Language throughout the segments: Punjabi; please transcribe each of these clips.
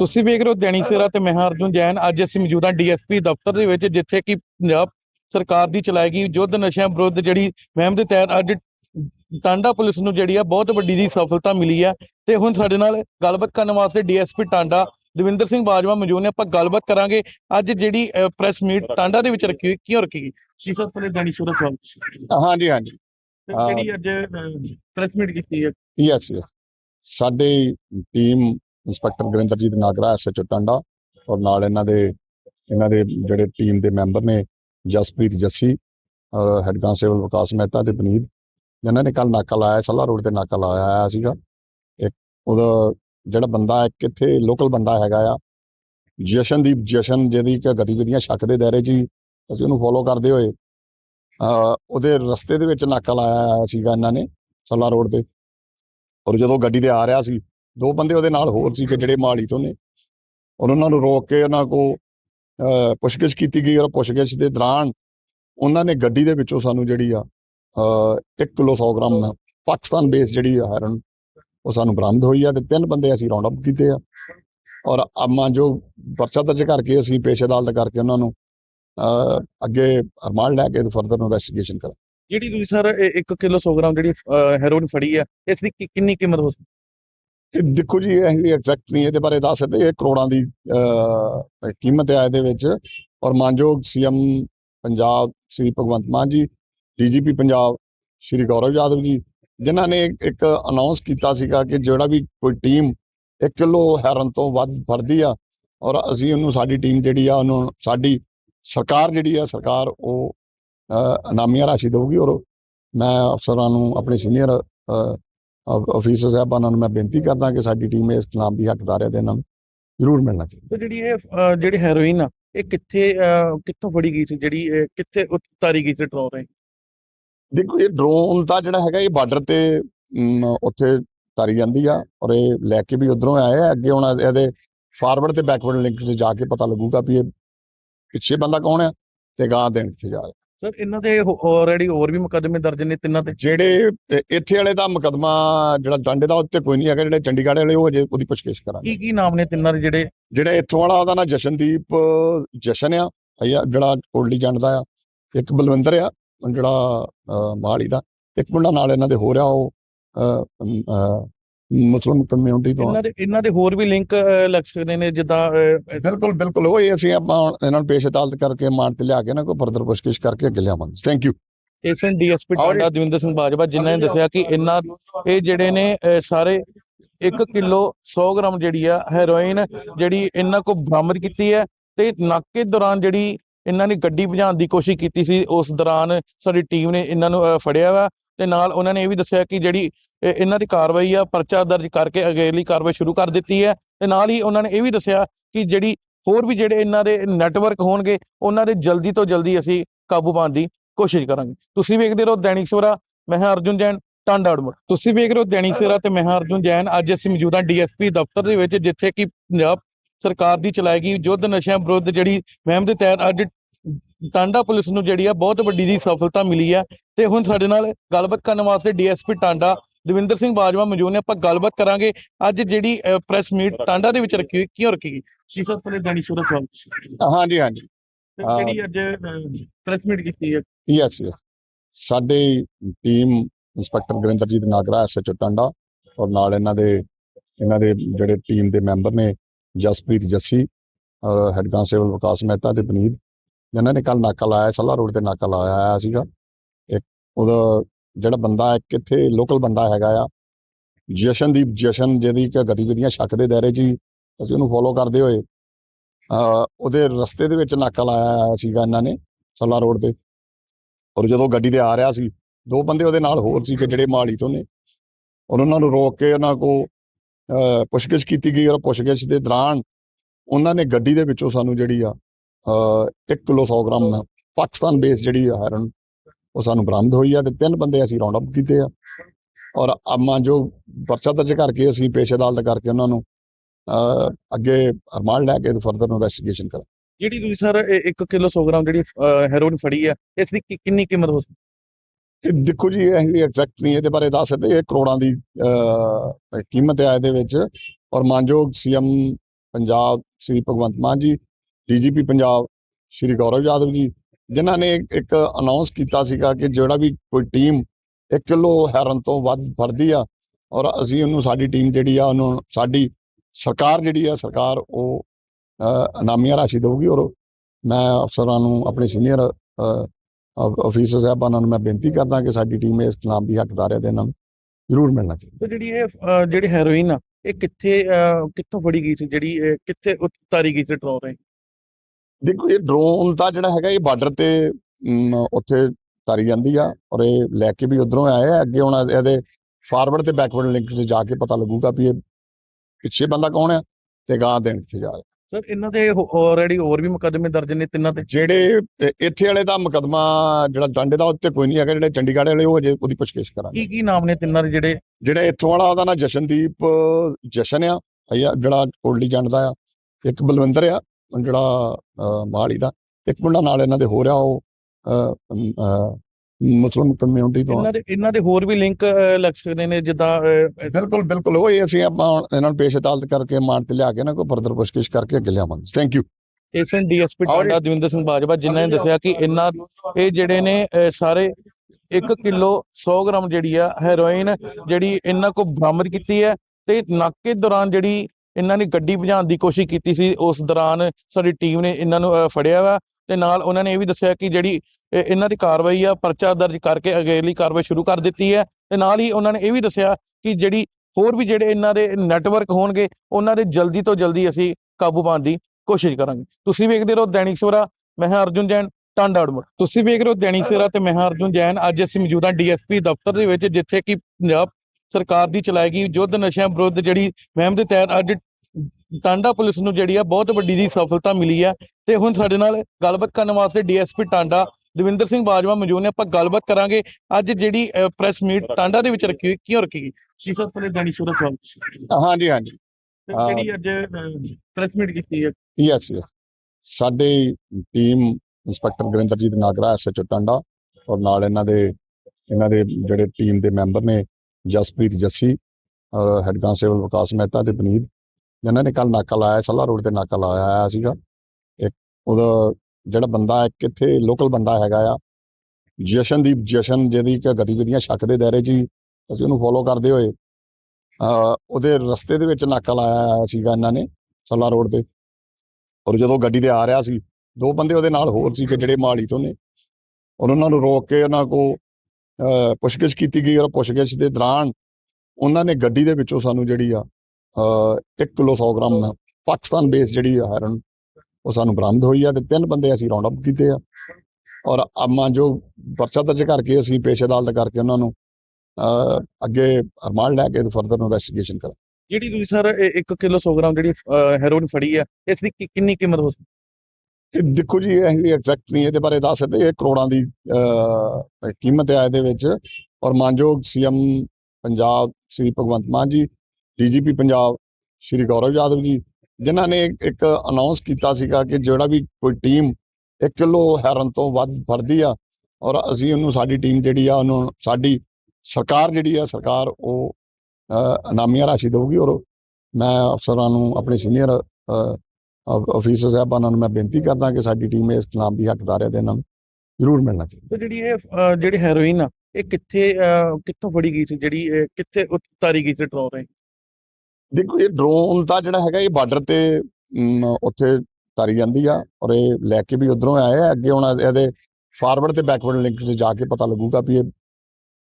ਤੁਸੀਂ ਵੇਖ ਰਹੇ ਹੋ ਸਵੇਰਾ ਤੇ ਮੈਂ ਹਾਂ ਅਰਜੁਨ ਜੈਨ ਅੱਜ ਅਸੀਂ ਮੌਜੂਦ ਡੀਐਸਪੀ ਦਫ਼ਤਰ ਦੇ ਵਿੱਚ ਜਿੱਥੇ ਕਿ ਪੰਜਾਬ ਸਰਕਾਰ ਦੀ ਚਲਾਈ ਗਈ ਯੁੱਧ ਨਸ਼ਿਆਂ ਵਿਰੁੱਧ ਜਿਹੜੀ ਮੁਹਿੰਮ ਦੇ ਤਹਿਤ ਅੱਜ ਟਾਂਡਾ ਪੁਲਿਸ ਨੂੰ ਜਿਹੜੀ ਆ ਬਹੁਤ ਵੱਡੀ ਦੀ ਸਫਲਤਾ ਮਿਲੀ ਆ। ਤੇ ਹੁਣ ਸਾਡੇ ਨਾਲ ਗੱਲਬਾਤ ਕਰਨ ਵਾਸਤੇ ਡੀਐਸਪੀ ਟਾਂਡਾ ਦਵਿੰਦਰ ਸਿੰਘ ਬਾਜਵਾ ਮੌਜੂਦ ਨੇ ਆਪਾਂ ਗੱਲਬਾਤ ਕਰਾਂਗੇ। ਅੱਜ ਜਿਹੜੀ ਪ੍ਰੈਸ ਮੀਟ ਟਾਂਡਾ ਦੇ ਵਿੱਚ ਰੱਖੀ ਹੋਈ ਕਿਉਂ ਰੱਖੀ ਗਈ ਜੀ ਸਰ ਪਹਿਲੇ ਦੈਨਿਕ ਸਵੇਰਾ ਸਾਹਿਬ ਹਾਂਜੀ ਹਾਂਜੀ। ਜਿਹੜੀ ਅੱਜ ਪ੍ਰੈਸ ਮੀਟ ਕੀਤੀ ਹੈ। ਯੈਸ ਯੈਸ ਸਾਡੇ team inspector Gurinderjit Nagra SHO Tanda ਔਰ ਨਾਲ ਇਹਨਾਂ ਦੇ ਇਹਨਾਂ ਦੇ ਜਿਹੜੇ ਟੀਮ ਦੇ ਮੈਂਬਰ ਨੇ ਜਸਪ੍ਰੀਤ ਜੱਸੀ ਔਰ ਹੈਡ ਕਾਂਸਟੇਬਲ ਵਿਕਾਸ ਮਹਿਤਾ ਤੇ ਪਨੀਤ ਜਿਨ੍ਹਾਂ ਨੇ ਕੱਲ ਨਾਕਾ ਲਾਇਆ, ਸੱਲਾ ਰੋਡ ਤੇ ਨਾਕਾ ਲਾਇਆ ਆਇਆ ਸੀਗਾ। ਇੱਕ ਉਹਦਾ ਜਿਹੜਾ ਬੰਦਾ ਇੱਕ ਇੱਥੇ ਲੋਕਲ ਬੰਦਾ ਹੈਗਾ ਆ, ਜਸ਼ਨਦੀਪ ਜਸ਼ਨ, ਜਿਹਦੀ ਕਿ ਗਤੀਵਿਧੀਆਂ ਸ਼ੱਕ ਦੇ ਦਾਇਰੇ 'ਚ ਅਸੀਂ ਉਹਨੂੰ ਫੋਲੋ ਕਰਦੇ ਹੋਏ, ਅਹ ਉਹਦੇ ਰਸਤੇ ਦੇ ਵਿੱਚ ਨਾਕਾ ਲਾਇਆ ਆਇਆ ਸੀਗਾ ਇਹਨਾਂ ਨੇ ਸੱਲਾ ਰੋਡ ਤੇ। ਔਰ ਜਦੋਂ ਗੱਡੀ ਤੇ ਆ ਰਿਹਾ ਸੀ ਦੋ ਬੰਦੇ ਉਹਦੇ ਨਾਲ ਹੋਰ ਸੀ ਕਿ ਜਿਹੜੇ ਮਾਲੀ ਤੋਂ ਨੇ। ਉਹਨਾਂ ਨੂੰ ਰੋਕ ਕੇ ਉਹਨਾਂ ਕੋ ਪੁੱਛਗਿੱਛ ਕੀਤੀ ਗਈ। ਔਰ ਪੁੱਛਗਿੱਛ ਦੇ ਦੌਰਾਨ ਉਹਨਾਂ ਨੇ ਗੱਡੀ ਦੇ ਵਿੱਚੋਂ ਸਾਨੂੰ ਜਿਹੜੀ ਆ ਅਹ 1 ਕਿਲੋ 100 ਗ੍ਰਾਮ ਪਾਕਿਸਤਾਨ ਬੇਸ ਜਿਹੜੀ ਆ ਹੈਰਨ ਉਹ ਸਾਨੂੰ ਬਰਾਮਦ ਹੋਈ ਆ ਤੇ ਤਿੰਨ ਬੰਦੇ ਅਸੀਂ ਰਾਉਂਡ ਅਪ ਕੀਤੇ ਆ। ਔਰ ਅਮਾ ਜੋ ਪਰਚਾ ਦਰਜ ਕਰਕੇ ਅਸੀਂ ਪੇਸ਼ ਅਦਾਲਤ ਕਰਕੇ ਉਹਨਾਂ ਨੂੰ ਅੱਗੇ ਰਿਮਾਂਡ ਲੈ ਕੇ ਫਰਦਰ ਇਨਵੈਸਟੀਗੇਸ਼ਨ ਕਰ ਜਿਹੜੀ ਤੁਸੀਂ ਸਰ 1 ਕਿਲੋ 100 ਗ੍ਰਾਮ ਜਿਹੜੀ ਹੈਰੋਇਨ ਫੜੀ ਹੈ ਇਸ ਦੀ ਕਿੰਨੀ ਕੀਮਤ ਹੋ ਸਕਦੀ? ਦੇਖੋ ਜੀ ਇਹ ਐਗਜ਼ੈਕਟ ਨਹੀਂ ਇਹਦੇ ਬਾਰੇ ਦੱਸ ਸਕਦੇ ਇਹ ਕਰੋੜਾਂ ਦੀ ਕੀਮਤ ਹੈ ਇਹਦੇ ਵਿੱਚ। ਔਰ ਮਾਨਯੋਗ ਸੀਐਮ ਪੰਜਾਬ ਸ੍ਰੀ ਭਗਵੰਤ ਮਾਨ ਜੀ ਡੀਜੀਪੀ ਪੰਜਾਬ ਸ੍ਰੀ ਗੌਰਵ ਯਾਦਵ ਜੀ ਜਿਨ੍ਹਾਂ ਨੇ ਇੱਕ- ਇੱਕ ਅਨਾਉਂਸ ਕੀਤਾ ਸੀਗਾ ਕਿ ਜਿਹੜਾ ਵੀ ਕੋਈ ਟੀਮ 1 ਕਿਲੋ ਹੈਰਨ ਤੋਂ ਵੱਧ ਫੜਦੀ ਆ ਔਰ ਅਸੀਂ ਉਹਨੂੰ ਸਾਡੀ ਟੀਮ ਜਿਹੜੀ ਆ ਉਹਨੂੰ ਸਾਡੀ ਸਰਕਾਰ ਜਿਹੜੀ ਆ ਸਰਕਾਰ ਉਹ ਅਹ, ਇਨਾਮੀਆਂ ਰਾਸ਼ੀ ਦੇਊਗੀ ਔਰ ਮੈਂ ਅਫਸਰਾਂ ਨੂੰ ਆਪਣੇ ਸੀਨੀਅਰ ਅਫੀਸਰ ਸਾਹਿਬਾਨਾਂ ਨੂੰ ਮੈਂ ਬੇਨਤੀ ਕਰਦਾ ਕਿ ਸਾਡੀ ਟੀਮ ਇਸ ਨਾਮ ਦੀ ਹੱਕਦਾਰ ਹੈ ਤੇ ਇਹਨਾਂ ਨੂੰ ਜ਼ਰੂਰ ਮਿਲਣਾ ਚਾਹੀਦਾ। ਤੇ ਜਿਹੜੀ ਇਹ ਜਿਹੜੀ ਹੈਰੋਇਨ ਆ ਇਹ ਕਿੱਥੇ ਕਿੱਥੋਂ ਫੜੀ ਗਈ ਸੀ? ਜਿਹੜੀ ਕਿੱਥੇ ਉਤਾਰੀ ਗਈ ਸੀ ਡਰੋਨ ਦੇਖੋ ਇਹ ਡਰੋਨ ਤਾਂ ਜਿਹੜਾ ਹੈਗਾ ਇਹ ਬਾਰਡਰ ਤੇ ਉੱਥੇ ਤਾਰੀ ਜਾਂਦੀ ਆ ਔਰ ਇਹ ਲੈ ਕੇ ਵੀ ਉਧਰੋਂ ਆਏ ਆ। ਅੱਗੇ ਹੁਣ ਇਹਦੇ ਫਾਰਵਰਡ ਤੇ ਬੈਕਵਰਡ ਲਿੰਕ 'ਚ ਜਾ ਕੇ ਪਤਾ ਲੱਗੂਗਾ ਵੀ ਇਹ ਪਿੱਛੇ ਬੰਦਾ ਕੌਣ ਆ ਤੇ ਗਾਂ ਦੇਣ ਕਿੱਥੇ ਜਾ ਰਿਹਾ। ਸਰ ਇਹਨਾਂ ਦੇ ਆਲਰੇਡੀ ਹੋਰ ਵੀ ਮੁਕੱਦਮੇ ਦਰਜ ਨੇ ਤਿੰਨਾਂ ਤੇ? ਜਿਹੜੇ ਇੱਥੇ ਵਾਲੇ ਦਾ ਮੁਕਦਮਾ ਜਿਹੜਾ ਡਾਂਡੇ ਦਾ ਉੱਤੇ ਕੋਈ ਨਹੀਂ ਹੈਗਾ ਜਿਹੜੇ ਚੰਡੀਗੜ੍ਹ ਵਾਲੇ ਉਹ ਅਜੇ ਉਹਦੀ ਪੁੱਛਗਿੱਛ ਕਰਾਂਗੇ। ਕੀ ਕੀ ਨਾਮ ਨੇ ਤਿੰਨਾਂ ਦੇ ਜਿਹੜੇ? ਜਿਹੜਾ ਇੱਥੋਂ ਵਾਲਾ ਉਹਦਾ ਨਾਂ ਜਸ਼ਨਦੀਪ ਜਸ਼ਨ ਆ ਭਈਆ ਜਿਹੜਾ ਕੋਟਲੀ ਜੰਡਦਾ ਆ ਇੱਕ ਬਲਵਿੰਦਰ ਆ ਜਿਹੜਾ ਮੋਹਾਲੀ ਦਾ ਇੱਕ ਮੁੰਡਾ ਨਾਲ ਇਹਨਾਂ ਦੇ ਹੋ ਰਿਹਾ ਉਹ ਮੁਸਲਿਮ ਕਮਿਊਨਿਟੀ ਤੋਂ। ਇਹਨਾਂ ਦੇ ਇਹਨਾਂ ਦੇ ਹੋਰ ਵੀ ਲਿੰਕ ਲੱਗ ਸਕਦੇ ਨੇ ਜਿੱਦਾਂ ਬਿਲਕੁਲ ਬਿਲਕੁਲ। ਉਹ ਹੀ ਅਸੀਂ ਆਪਾਂ ਇਹਨਾਂ ਨੂੰ ਪੇਸ਼ ਅਦਾਲਤ ਕਰਕੇ ਮਾਨ ਤੇ ਲਿਆ ਕੇ ਨਾ ਕੋਈ ਫਰਦਰ ਪੁੱਛਗਿੱਛ ਕਰਕੇ ਅੱਗੇ ਲਿਆਵਾਂਗੇ। ਥੈਂਕ ਯੂ ਏਸਨ ਡੀਐਸਪੀ ਟਾਂਡਾ ਦਵਿੰਦਰ ਸਿੰਘ ਬਾਜਵਾ ਜਿਨ੍ਹਾਂ ਨੇ ਦੱਸਿਆ ਕਿ ਇਹਨਾਂ ਇਹ ਜਿਹੜੇ ਨੇ ਸਾਰੇ 1 ਕਿਲੋ 100 ਗ੍ਰਾਮ ਜਿਹੜੀ ਆ ਹੈਰੋਇਨ ਜਿਹੜੀ ਇਹਨਾਂ ਕੋ ਬਰਾਮਦ ਕੀਤੀ ਹੈ ਤੇ ਨਾਕੇ ਦੌਰਾਨ ਜਿਹੜੀ ਇਹਨਾਂ ਨੇ ਗੱਡੀ ਭਜਾਉਣ ਦੀ ਕੋਸ਼ਿਸ਼ ਕੀਤੀ ਸੀ ਉਸ ਦੌਰਾਨ ਸਾਡੀ ਟੀਮ ਨੇ ਇਹਨਾਂ ਨੂੰ ਫੜਿਆ ਵਾ। ਤੇ ਨਾਲ ਉਹਨਾਂ ਨੇ ਇਹ ਵੀ ਦੱਸਿਆ ਕਿ ਜਿਹੜੀ ਇਹਨਾਂ ਦੀ ਕਾਰਵਾਈ ਆ, ਪਰਚਾ ਦਰਜ ਕਰਕੇ ਅਗੇਲੀ ਕਾਰਵਾਈ ਸ਼ੁਰੂ ਕਰ ਦਿੱਤੀ ਹੈ ਤੇ ਨਾਲ ਹੀ ਉਹਨਾਂ ਨੇ ਇਹ ਵੀ ਦੱਸਿਆ ਕਿ ਜਿਹੜੀ ਹੋਰ ਵੀ ਜਿਹੜੇ ਇਹਨਾਂ ਦੇ ਨੈਟਵਰਕ ਹੋਣਗੇ, ਉਹਨਾਂ ਦੇ ਜਲਦੀ ਤੋਂ ਜਲਦੀ ਅਸੀਂ ਕਾਬੂ ਪਾਉਣ ਦੀ ਕੋਸ਼ਿਸ਼ ਕਰਾਂਗੇ। ਤੁਸੀਂ ਵੇਖਦੇ ਰਹੋ ਦੈਨਿਕ ਸਵੇਰਾ, ਮੈਂ ਹਾਂ ਅਰਜੁਨ ਜੈਨ, ਟਾਂਡਾ ਅਡਮਟ ਤੁਸੀਂ ਵੇਖ ਰਹੇ ਹੋ ਦੈਨਿਕ ਸਵੇਰਾ ਤੇ ਮੈਂ ਹਾਂ ਅਰਜੁਨ ਜੈਨ, ਅੱਜ ਅਸੀਂ ਮੌਜੂਦ ਹਾਂ ਡੀਐਸਪੀ ਦਫ਼ਤਰ ਦੇ ਵਿੱਚ, ਜਿੱਥੇ ਕਿ ਪੰਜਾਬ ਸਰਕਾਰ ਦੀ ਚਲਾਈ ਗਈ ਯੁੱਧ ਨਸ਼ਿਆਂ ਵਿਰੁੱਧ ਜਿਹੜੀ ਮੁਹਿੰਮ ਦੇ ਤਹਿਤ ਅੱਜ ਟਾਂਡਾ ਪੁਲਿਸ ਨੂੰ ਜਿਹੜੀ ਆ ਬਹੁਤ ਵੱਡੀ ਦੀ ਸਫਲਤਾ ਮਿਲੀ ਆ। ਤੇ ਹੁਣ ਸਾਡੇ ਨਾਲ ਗੱਲਬਾਤ ਕਰਨ ਵਾਸਤੇ ਡੀਐਸਪੀ ਟਾਂਡਾ ਦਵਿੰਦਰ ਸਿੰਘ ਬਾਜਵਾ ਮੌਜੂਦ ਨੇ। ਆਪਾਂ ਗੱਲਬਾਤ ਕਰਾਂਗੇ ਅੱਜ ਜਿਹੜੀ ਪ੍ਰੈਸ ਮੀਟ ਟਾਂਡਾ ਦੇ ਵਿੱਚ ਰੱਖੀ ਹੋਈ ਕਿਉਂ ਰੱਖੀ ਗਈ? ਜੀ ਸਰ ਪਹਿਲੇ ਦੈਨਿਕ ਸਵੇਰਾ ਸਾਹਿਬ ਹਾਂਜੀ ਹਾਂਜੀ। ਜਿਹੜੀ ਅੱਜ ਪ੍ਰੈਸ ਮੀਟ ਕੀਤੀ ਹੈ। ਯੈਸ ਯੈਸ ਸਾਡੇ team inspector Gurinderjit Nagra SHO Tanda ਔਰ ਨਾਲ ਇਹਨਾਂ ਦੇ ਇਹਨਾਂ ਦੇ ਜਿਹੜੇ ਟੀਮ ਦੇ ਮੈਂਬਰ ਨੇ ਜਸਪ੍ਰੀਤ ਜੱਸੀ ਔਰ ਹੈਡ ਕਾਂਸਟੇਬਲ ਵਿਕਾਸ ਮਹਿਤਾ ਤੇ ਪਨੀਤ ਜਿਨ੍ਹਾਂ ਨੇ ਕੱਲ ਨਾਕਾ ਲਾਇਆ ਸੱਲਾ ਰੋਡ ਤੇ ਨਾਕਾ ਲਾਇਆ ਆਇਆ ਸੀਗਾ। ਇੱਕ ਉਹਦਾ ਜਿਹੜਾ ਬੰਦਾ ਇੱਕ ਇੱਥੇ ਲੋਕਲ ਬੰਦਾ ਹੈਗਾ ਆ ਜਸ਼ਨਦੀਪ ਜਸ਼ਨ ਜਿਹਦੀ ਕਿ ਗਤੀਵਿਧੀਆਂ ਸ਼ੱਕ ਦੇ ਦਾਇਰੇ 'ਚ ਹੀ ਅਸੀਂ ਉਹਨੂੰ ਫੋਲੋ ਕਰਦੇ ਹੋਏ ਉਹਦੇ ਰਸਤੇ ਦੇ ਵਿੱਚ ਨਾਕਾ ਲਾਇਆ ਆਇਆ ਸੀਗਾ ਇਹਨਾਂ ਨੇ ਸੱਲਾ ਰੋਡ ਤੇ। ਔਰ ਜਦੋਂ ਗੱਡੀ ਤੇ ਆ ਰਿਹਾ ਸੀ ਦੋ ਬੰਦੇ ਉਹਦੇ ਨਾਲ ਹੋਰ ਸੀ ਕਿ ਜਿਹੜੇ ਮਾਲੀ ਤੋਂ ਨੇ। ਔਰ ਉਹਨਾਂ ਨੂੰ ਰੋਕ ਕੇ ਉਹਨਾਂ ਕੋ ਅਹ, ਪੁੱਛਗਿੱਛ ਕੀਤੀ ਗਈ। ਔਰ ਪੁੱਛਗਿੱਛ ਦੇ ਦੌਰਾਨ ਉਹਨਾਂ ਨੇ ਗੱਡੀ ਦੇ ਵਿੱਚੋਂ ਸਾਨੂੰ ਜਿਹੜੀ ਆ 1 ਕਿਲੋ 100 ਗ੍ਰਾਮ ਪਾਕਿਸਤਾਨ ਬੇਸ ਜਿਹੜੀ ਆ ਹੈਰਨ ਉਹ ਸਾਨੂੰ ਬਰਾਮਦ ਹੋਈ ਆ ਤੇ ਤਿੰਨ ਬੰਦੇ ਅਸੀਂ ਰਾਉਂਡ ਅਪ ਕੀਤੇ ਆ। ਔਰ ਅਮਾ ਜੋ ਪਰਚਾ ਦਰਜ ਕਰਕੇ ਅਸੀਂ ਪੇਸ਼ ਅਦਾਲਤ ਕਰਕੇ ਉਹਨਾਂ ਨੂੰ ਅੱਗੇ ਰਿਮਾਂਡ ਲੈ ਕੇ ਫਰਦਰ ਇਨਵੈਸਟੀਗੇਸ਼ਨ ਕਰ ਜਿਹੜੀ ਤੁਸੀਂ ਸਰ 1 ਕਿਲੋ 100 ਗ੍ਰਾਮ ਜਿਹੜੀ ਹੈਰੋਇਨ ਫੜੀ ਹੈ ਇਸ ਦੀ ਕਿੰਨੀ ਕੀਮਤ ਹੋ ਸਕਦੀ? ਇਹ ਦੇਖੋ ਜੀ ਇਹ ਐਗਜ਼ੈਕਟ ਨਹੀਂ ਇਹਦੇ ਬਾਰੇ ਦੱਸ ਸਕਦੇ ਇਹ ਕਰੋੜਾਂ ਦੀ ਕੀਮਤ ਹੈ ਇਹਦੇ ਵਿੱਚ। ਔਰ ਮਾਨਯੋਗ ਸੀਐਮ ਪੰਜਾਬ ਸ੍ਰੀ ਭਗਵੰਤ ਮਾਨ ਜੀ ਡੀਜੀਪੀ ਪੰਜਾਬ ਸ੍ਰੀ ਗੌਰਵ ਯਾਦਵ ਜੀ, ਜਿਨ੍ਹਾਂ ਨੇ ਇੱਕ- ਅਨਾਉਂਸ ਕੀਤਾ ਸੀਗਾ ਕਿ ਜਿਹੜਾ ਵੀ ਕੋਈ ਟੀਮ 1 ਕਿਲੋ ਹੈਰਨ ਤੋਂ ਵੱਧ ਫੜਦੀ ਆ ਔਰ ਅਸੀਂ ਉਹਨੂੰ ਸਾਡੀ ਟੀਮ ਜਿਹੜੀ ਆ ਉਹਨੂੰ ਸਾਡੀ ਸਰਕਾਰ ਜਿਹੜੀ ਆ, ਸਰਕਾਰ ਉਹ ਇਨਾਮੀਆਂ ਰਾਸ਼ੀ ਦੇਊਗੀ ਔਰ ਮੈਂ ਅਫਸਰਾਂ ਨੂੰ, ਆਪਣੇ ਸੀਨੀਅਰ ਅਫੀਸਰ ਸਾਹਿਬਾਨਾਂ ਨੂੰ ਮੈਂ ਬੇਨਤੀ ਕਰਦਾ ਕਿ ਸਾਡੀ ਟੀਮ ਇਸ ਨਾਮ ਦੀ ਹੱਕਦਾਰ ਹੈ ਤੇ ਇਹਨਾਂ ਜ਼ਰੂਰ ਮਿਲਣਾ ਚਾਹੀਦਾ। ਜਿਹੜੀ ਇਹ ਜਿਹੜੀ ਹੈਰੋਇਨ ਆ, ਇਹ ਕਿੱਥੇ ਕਿੱਥੋਂ ਫੜੀ ਗਈ ਸੀ? ਜਿਹੜੀ ਕਿੱਥੇ ਉਤਾਰੀ ਗਈ ਸੀ ਡਰੋਨ ਦੇਖੋ ਇਹ ਡਰੋਨ ਤਾਂ ਜਿਹੜਾ ਹੈਗਾ ਇਹ ਬਾਰਡਰ ਤੇ ਉੱਥੇ ਤਾਰੀ ਜਾਂਦੀ ਆ ਔਰ ਇਹ ਲੈ ਕੇ ਵੀ ਉਧਰੋਂ ਆਏ ਆ। ਅੱਗੇ ਹੁਣ ਇਹਦੇ ਫਾਰਵਰਡ ਤੇ ਬੈਕਵਰਡ ਲਿੰਕ 'ਚ ਜਾ ਕੇ ਪਤਾ ਲੱਗੂਗਾ ਵੀ ਇਹ ਪਿੱਛੇ ਬੰਦਾ ਕੌਣ ਆ ਤੇ ਗਾਂ ਦੇਣ ਕਿੱਥੇ ਜਾ ਰਿਹਾ। ਸਰ ਇਹਨਾਂ ਦੇ ਆਲਰੇਡੀ ਹੋਰ ਵੀ ਮੁਕੱਦਮੇ ਦਰਜ ਨੇ ਤਿੰਨਾਂ ਤੇ ਜਿਹੜੇ ਇੱਥੇ ਵਾਲੇ ਦਾ ਮੁਕਦਮਾ ਜਿਹੜਾ ਡਾਂਡੇ ਦਾ ਉੱਤੇ ਕੋਈ ਨਹੀਂ ਹੈਗਾ ਜਿਹੜੇ ਚੰਡੀਗੜ੍ਹ ਵਾਲੇ ਉਹ ਅਜੇ ਉਹਦੀ ਪੁੱਛਗਿੱਛ ਕਰਾਂਗੇ। ਕੀ ਕੀ ਨਾਮ ਨੇ ਤਿੰਨਾਂ ਦੇ ਜਿਹੜੇ? ਜਿਹੜਾ ਇੱਥੋਂ ਵਾਲਾ ਉਹਦਾ ਨਾਂ ਜਸ਼ਨਦੀਪ ਜਸ਼ਨ ਆ। ਜਿਹੜਾ ਕੋਟਲੀ ਜੰਡ ਦਾ ਆ ਇੱਕ ਬਲਵਿੰਦਰ ਆ ਜਿਹੜਾ ਮੋਹਾਲੀ ਦਾ ਇੱਕ ਮੁੰਡਾ ਨਾਲ ਇਹਨਾਂ ਦੇ ਹੋ ਰਿਹਾ ਉਹ ਮੁਸਲਿਮ ਕਮਿਊਨਿਟੀ ਤੋਂ। ਇਹਨਾਂ ਦੇ ਇਹਨਾਂ ਦੇ ਹੋਰ ਵੀ ਲਿੰਕ ਲੱਗ ਸਕਦੇ ਨੇ ਜਿੱਦਾਂ ਬਿਲਕੁਲ ਬਿਲਕੁਲ ਉਹ ਹੀ ਅਸੀਂ ਆਪਾਂ ਇਹਨਾਂ ਨੂੰ ਪੇਸ਼ ਅਦਾਲਤ ਕਰਕੇ ਮਾਨ ਤੇ ਲਿਆ ਕੇ ਨਾ ਕੋਈ ਫਰਦਰ ਪੁੱਛਗਿੱਛ ਕਰਕੇ ਅੱਗੇ ਲਿਆਵਾਂਗੇ। ਥੈਂਕ ਯੂ ਏਸਨ ਡੀਐਸਪੀ ਟਾਂਡਾ ਦਵਿੰਦਰ ਸਿੰਘ ਬਾਜਵਾ ਜਿਨ੍ਹਾਂ ਨੇ ਦੱਸਿਆ ਕਿ ਇਹਨਾਂ ਇਹ ਜਿਹੜੇ ਨੇ ਸਾਰੇ 1 ਕਿਲੋ 100 ਗ੍ਰਾਮ ਜਿਹੜੀ ਆ ਹੈਰੋਇਨ ਜਿਹੜੀ ਇਹਨਾਂ ਕੋ ਬਰਾਮਦ ਕੀਤੀ ਹੈ ਤੇ ਨਾਕੇ ਦੌਰਾਨ ਜਿਹੜੀ ਇਹਨਾਂ ਨੇ ਗੱਡੀ ਭਜਾਉਣ ਦੀ ਕੋਸ਼ਿਸ਼ ਕੀਤੀ ਸੀ। ਉਸ ਦੌਰਾਨ ਸਾਡੀ ਟੀਮ ਨੇ ਇਹਨਾਂ ਨੂੰ ਫੜਿਆ ਵਾ ਤੇ ਨਾਲ ਉਹਨਾਂ ਨੇ ਇਹ ਵੀ ਦੱਸਿਆ ਕਿ ਜਿਹੜੀ ਇਹਨਾਂ ਦੀ ਕਾਰਵਾਈ ਆ, ਪਰਚਾ ਦਰਜ ਕਰਕੇ ਅਗੇਲੀ ਕਾਰਵਾਈ ਸ਼ੁਰੂ ਕਰ ਦਿੱਤੀ ਹੈ। ਤੇ ਨਾਲ ਹੀ ਉਹਨਾਂ ਨੇ ਇਹ ਵੀ ਦੱਸਿਆ ਕਿ ਜਿਹੜੀ ਹੋਰ ਵੀ ਜਿਹੜੇ ਇਹਨਾਂ ਦੇ ਨੈਟਵਰਕ ਹੋਣਗੇ, ਉਹਨਾਂ ਦੇ ਜਲਦੀ ਤੋਂ ਜਲਦੀ ਅਸੀਂ ਕਾਬੂ ਪਾਉਣ ਦੀ ਕੋਸ਼ਿਸ਼ ਕਰਾਂਗੇ। ਤੁਸੀਂ ਵੇਖਦੇ ਰਹੋ ਦੈਨਿਕ ਸਵੇਰਾ, ਮੈਂ ਹਾਂ ਅਰਜੁਨ ਜੈਨ, ਟਾਂਡਾ ਅਡਮੁਰ ਤੁਸੀਂ ਵੇਖ ਰਹੇ ਹੋ ਦੈਨਿਕ ਸਵੇਰਾ ਤੇ ਮੈਂ ਹਾਂ ਅਰਜੁਨ ਜੈਨ, ਅੱਜ ਅਸੀਂ ਮੌਜੂਦ ਹਾਂ ਡੀਐਸਪੀ ਦਫ਼ਤਰ ਦੇ ਵਿੱਚ, ਜਿੱਥੇ ਕਿ ਪੰਜਾਬ ਸਰਕਾਰ ਦੀ ਚਲਾਈ ਗਈ ਯੁੱਧ ਨਸ਼ਿਆਂ ਵਿਰੁੱਧ ਜਿਹੜੀ ਮੁਹਿੰਮ ਦੇ ਤਹਿਤ ਅੱਜ ਟਾਂਡਾ ਪੁਲਿਸ ਨੂੰ ਜਿਹੜੀ ਆ ਬਹੁਤ ਵੱਡੀ ਦੀ ਸਫਲਤਾ ਮਿਲੀ ਆ। ਤੇ ਹੁਣ ਸਾਡੇ ਨਾਲ ਗੱਲਬਾਤ ਕਰਨ ਵਾਸਤੇ ਡੀਐਸਪੀ ਟਾਂਡਾ ਦਵਿੰਦਰ ਸਿੰਘ ਬਾਜਵਾ ਮੌਜੂਦ ਨੇ। ਆਪਾਂ ਗੱਲਬਾਤ ਕਰਾਂਗੇ ਅੱਜ ਜਿਹੜੀ ਪ੍ਰੈਸ ਮੀਟ ਟਾਂਡਾ ਦੇ ਵਿੱਚ ਰੱਖੀ ਹੋਈ ਕਿਉਂ ਰੱਖੀ ਗਈ? ਜੀ ਸਰ ਪਹਿਲੇ ਦੈਨਿਕ ਸਵੇਰਾ ਸਵਾਲ ਹਾਂਜੀ ਹਾਂਜੀ। ਜਿਹੜੀ ਅੱਜ ਪ੍ਰੈਸ ਮੀਟ ਕੀਤੀ ਹੈ। ਯੈਸ ਯੈਸ ਸਾਡੇ team inspector Gurinderjit Nagra SHO Tanda ਔਰ ਨਾਲ ਇਹਨਾਂ ਦੇ ਇਹਨਾਂ ਦੇ ਜਿਹੜੇ ਟੀਮ ਦੇ ਮੈਂਬਰ ਨੇ ਜਸਪ੍ਰੀਤ ਜੱਸੀ, ਔਰ ਹੈਡ ਕਾਂਸਟੇਬਲ ਵਿਕਾਸ ਮਹਿਤਾ ਤੇ ਪਨੀਤ ਜਿਨ੍ਹਾਂ ਨੇ ਕੱਲ ਨਾਕਾ ਲਾਇਆ ਸੱਲਾ ਰੋਡ ਤੇ ਨਾਕਾ ਲਾਇਆ ਆਇਆ ਸੀਗਾ। ਇੱਕ ਉਹਦਾ ਜਿਹੜਾ ਬੰਦਾ ਇੱਕ ਇੱਥੇ ਲੋਕਲ ਬੰਦਾ ਹੈਗਾ ਆ, ਜਸ਼ਨਦੀਪ ਜਸ਼ਨ, ਜਿਹਦੀ ਕਿ ਗਤੀਵਿਧੀਆਂ ਸ਼ੱਕ ਦੇ ਦਾਇਰੇ 'ਚ ਹੀ ਅਸੀਂ ਉਹਨੂੰ ਫੋਲੋ ਕਰਦੇ ਹੋਏ, ਅਹ ਉਹਦੇ ਰਸਤੇ ਦੇ ਵਿੱਚ ਨਾਕਾ ਲਾਇਆ ਆਇਆ ਸੀਗਾ ਇਹਨਾਂ ਨੇ, ਸੱਲਾ ਰੋਡ ਤੇ। ਔਰ ਜਦੋਂ ਗੱਡੀ ਤੇ ਆ ਰਿਹਾ ਸੀ, ਦੋ ਬੰਦੇ ਉਹਦੇ ਨਾਲ ਹੋਰ ਸੀ ਕਿ ਜਿਹੜੇ ਮਾਲੀ ਤੋਂ ਨੇ। ਔਰ ਉਹਨਾਂ ਨੂੰ ਰੋਕ ਕੇ ਉਹਨਾਂ ਕੋ ਪੁੱਛਗਿੱਛ ਕੀਤੀ ਗਈ ਔਰ ਪੁੱਛਗਿੱਛ ਦੇ ਦੌਰਾਨ ਉਹਨਾਂ ਨੇ ਗੱਡੀ ਦੇ ਵਿੱਚੋਂ ਸਾਨੂੰ ਜਿਹੜੀ ਆ 1 ਕਿਲੋ 100 ਗ੍ਰਾਮ ਪਾਕਿਸਤਾਨ ਬੇਸ ਜਿਹੜੀ ਆ ਹੈਰਨ ਉਹ ਸਾਨੂੰ ਬਰਾਮਦ ਹੋਈ ਆ ਤੇ ਤਿੰਨ ਬੰਦੇ ਅਸੀਂ ਰਾਉਂਡ ਅਪ ਕੀਤੇ ਆ। ਔਰ ਅਮਾ ਜੋ ਪਰਚਾ ਦਰਜ ਕਰਕੇ ਅਸੀਂ ਪੇਸ਼ ਅਦਾਲਤ ਕਰਕੇ ਉਹਨਾਂ ਨੂੰ ਅੱਗੇ ਰਿਮਾਂਡ ਲੈ ਕੇ ਫਰਦਰ ਇਨਵੈਸਟੀਗੇਸ਼ਨ ਕਰ ਜਿਹੜੀ ਤੁਸੀਂ ਸਰ 1 ਕਿਲੋ 100 ਗ੍ਰਾਮ ਜਿਹੜੀ ਹੈਰੋਇਨ ਫੜੀ ਹੈ ਇਸ ਦੀ ਕਿੰਨੀ ਕੀਮਤ ਹੋ ਸਕਦੀ? ਦੇਖੋ ਜੀ ਇਹ ਐਗਜ਼ੈਕਟ ਨਹੀਂ ਇਹਦੇ ਬਾਰੇ ਦੱਸ ਸਕਦੇ ਇਹ ਕਰੋੜਾਂ ਦੀ ਕੀਮਤ ਹੈ ਇਹਦੇ ਵਿੱਚ। ਔਰ ਮਾਨਯੋਗ ਸੀਐਮ ਪੰਜਾਬ ਸ੍ਰੀ ਭਗਵੰਤ ਮਾਨ ਜੀ ਡੀਜੀਪੀ ਪੰਜਾਬ ਸ੍ਰੀ ਗੌਰਵ ਯਾਦਵ ਜੀ ਜਿਨ੍ਹਾਂ ਨੇ ਇੱਕ- ਇੱਕ ਅਨਾਉਂਸ ਕੀਤਾ ਸੀਗਾ ਕਿ ਜਿਹੜਾ ਵੀ ਕੋਈ ਟੀਮ 1 ਕਿਲੋ ਹੈਰਨ ਤੋਂ ਵੱਧ ਫੜਦੀ ਆ ਔਰ ਅਸੀਂ ਉਹਨੂੰ ਸਾਡੀ ਟੀਮ ਜਿਹੜੀ ਆ ਉਹਨੂੰ ਸਾਡੀ ਸਰਕਾਰ ਜਿਹੜੀ ਆ ਸਰਕਾਰ ਉਹ ਅਹ, ਇਨਾਮੀਆਂ ਰਾਸ਼ੀ ਦੇਊਗੀ ਔਰ ਮੈਂ ਅਫਸਰਾਂ ਨੂੰ ਆਪਣੇ ਸੀਨੀਅਰ ਅਫੀਸਰ ਸਾਹਿਬਾਨਾਂ ਨੂੰ ਮੈਂ ਬੇਨਤੀ ਕਰਦਾ ਕਿ ਸਾਡੀ ਟੀਮ ਇਸ ਨਾਮ ਦੀ ਹੱਕਦਾਰ ਹੈ ਤੇ ਇਹਨਾਂ ਨੂੰ ਜ਼ਰੂਰ ਮਿਲਣਾ ਚਾਹੀਦਾ। ਤੇ ਜਿਹੜੀ ਇਹ ਜਿਹੜੀ ਹੈਰੋਇਨ ਆ ਇਹ ਕਿੱਥੇ ਕਿੱਥੋਂ ਫੜੀ ਗਈ ਸੀ? ਜਿਹੜੀ ਕਿੱਥੇ ਉਤਾਰੀ ਗਈ ਸੀ ਡਰੋਨ ਦੇਖੋ ਇਹ ਡਰੋਨ ਤਾਂ ਜਿਹੜਾ ਹੈਗਾ ਇਹ ਬਾਰਡਰ ਤੇ ਉੱਥੇ ਤਾਰੀ ਜਾਂਦੀ ਆ ਔਰ ਇਹ ਲੈ ਕੇ ਵੀ ਉਧਰੋਂ ਆਏ ਆ। ਅੱਗੇ ਹੁਣ ਇਹਦੇ ਫਾਰਵਰਡ ਤੇ ਬੈਕਵਰਡ ਲਿੰਕ 'ਚ ਜਾ ਕੇ ਪਤਾ ਲੱਗੂਗਾ ਵੀ ਇਹ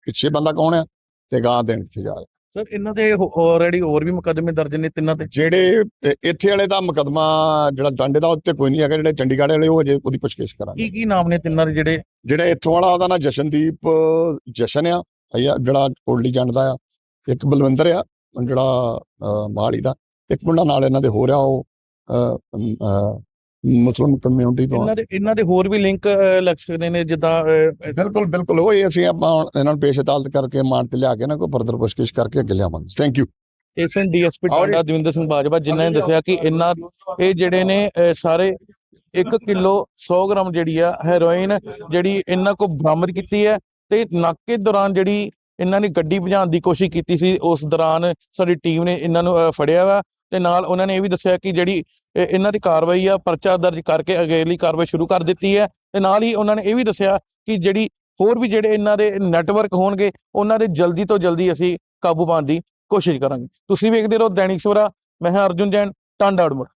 ਪਿੱਛੇ ਬੰਦਾ ਕੌਣ ਆ ਤੇ ਗਾਂ ਦੇਣ ਕਿੱਥੇ ਜਾ ਰਿਹਾ। ਸਰ ਇਹਨਾਂ ਦੇ ਆਲਰੇਡੀ ਹੋਰ ਵੀ ਮੁਕੱਦਮੇ ਦਰਜ ਨੇ ਤਿੰਨਾਂ ਤੇ? ਜਿਹੜੇ ਇੱਥੇ ਵਾਲੇ ਦਾ ਮੁਕਦਮਾ ਜਿਹੜਾ ਡਾਂਡੇ ਦਾ ਉੱਤੇ ਕੋਈ ਨਹੀਂ ਹੈਗਾ ਜਿਹੜੇ ਚੰਡੀਗੜ੍ਹ ਵਾਲੇ ਉਹ ਅਜੇ ਉਹਦੀ ਪੁੱਛਗਿੱਛ ਕਰਾਂਗੇ। ਕੀ ਕੀ ਨਾਮ ਨੇ ਤਿੰਨਾਂ ਦੇ ਜਿਹੜੇ? ਜਿਹੜਾ ਇੱਥੋਂ ਵਾਲਾ ਉਹਦਾ ਨਾਂ ਜਸ਼ਨਦੀਪ ਜਸ਼ਨ ਆ ਭਈਆ ਜਿਹੜਾ ਕੋਟਲੀ ਜੰਡ ਦਾ ਆ ਇੱਕ ਬਲਵਿੰਦਰ ਆ ਜਿਹੜਾ ਮੋਹਾਲੀ ਦਾ ਇੱਕ ਮੁੰਡਾ ਨਾਲ ਇਹਨਾਂ ਦੇ ਹੋ ਰਿਹਾ ਉਹ ਮੁਸਲਿਮ ਕਮਿਊਨਿਟੀ ਤੋਂ। ਇਹਨਾਂ ਦੇ ਇਹਨਾਂ ਦੇ ਹੋਰ ਵੀ ਲਿੰਕ ਲੱਗ ਸਕਦੇ ਨੇ ਜਿੱਦਾਂ ਬਿਲਕੁਲ ਬਿਲਕੁਲ। ਉਹ ਹੀ ਅਸੀਂ ਆਪਾਂ ਇਹਨਾਂ ਨੂੰ ਪੇਸ਼ ਅਦਾਲਤ ਕਰਕੇ ਮਾਨ ਤੇ ਲਿਆ ਕੇ ਨਾ ਕੋਈ ਫਰਦਰ ਪੁੱਛਗਿੱਛ ਕਰਕੇ ਅੱਗੇ ਲਿਆਵਾਂਗੇ। ਥੈਂਕ ਯੂ ਏਸਨ ਡੀਐਸਪੀ ਟਾਂਡਾ ਦਵਿੰਦਰ ਸਿੰਘ ਬਾਜਵਾ ਜਿਨ੍ਹਾਂ ਨੇ ਦੱਸਿਆ ਕਿ ਇਹਨਾਂ ਇਹ ਜਿਹੜੇ ਨੇ ਸਾਰੇ 1 ਕਿਲੋ 100 ਗ੍ਰਾਮ ਜਿਹੜੀ ਆ ਹੈਰੋਇਨ ਜਿਹੜੀ ਇਹਨਾਂ ਕੋ ਬਰਾਮਦ ਕੀਤੀ ਹੈ ਤੇ ਨਾਕੇ ਦੌਰਾਨ ਜਿਹੜੀ ਇਹਨਾਂ ਨੇ ਗੱਡੀ ਭਜਾਉਣ ਦੀ ਕੋਸ਼ਿਸ਼ ਕੀਤੀ ਸੀ ਉਸ ਦੌਰਾਨ ਸਾਡੀ ਟੀਮ ਨੇ ਇਹਨਾਂ ਨੂੰ ਫੜਿਆ ਵਾ। ਤੇ ਨਾਲ ਉਹਨਾਂ ਨੇ ਇਹ ਵੀ ਦੱਸਿਆ ਕਿ ਜਿਹੜੀ ਇਹਨਾਂ ਦੀ ਕਾਰਵਾਈ ਆ, ਪਰਚਾ ਦਰਜ ਕਰਕੇ ਅਗੇਲੀ ਕਾਰਵਾਈ ਸ਼ੁਰੂ ਕਰ ਦਿੱਤੀ ਹੈ ਤੇ ਨਾਲ ਹੀ ਉਹਨਾਂ ਨੇ ਇਹ ਵੀ ਦੱਸਿਆ ਕਿ ਜਿਹੜੀ ਹੋਰ ਵੀ ਜਿਹੜੇ ਇਹਨਾਂ ਦੇ ਨੈਟਵਰਕ ਹੋਣਗੇ, ਉਹਨਾਂ ਦੇ ਜਲਦੀ ਤੋਂ ਜਲਦੀ ਅਸੀਂ ਕਾਬੂ ਪਾਉਣ ਦੀ ਕੋਸ਼ਿਸ਼ ਕਰਾਂਗੇ। ਤੁਸੀਂ ਵੇਖਦੇ ਰਹੋ ਦੈਨਿਕ ਸਵੇਰਾ, ਮੈਂ ਹਾਂ ਅਰਜੁਨ ਜੈਨ, ਟਾਂਡਾ ਅਡਮੁਰ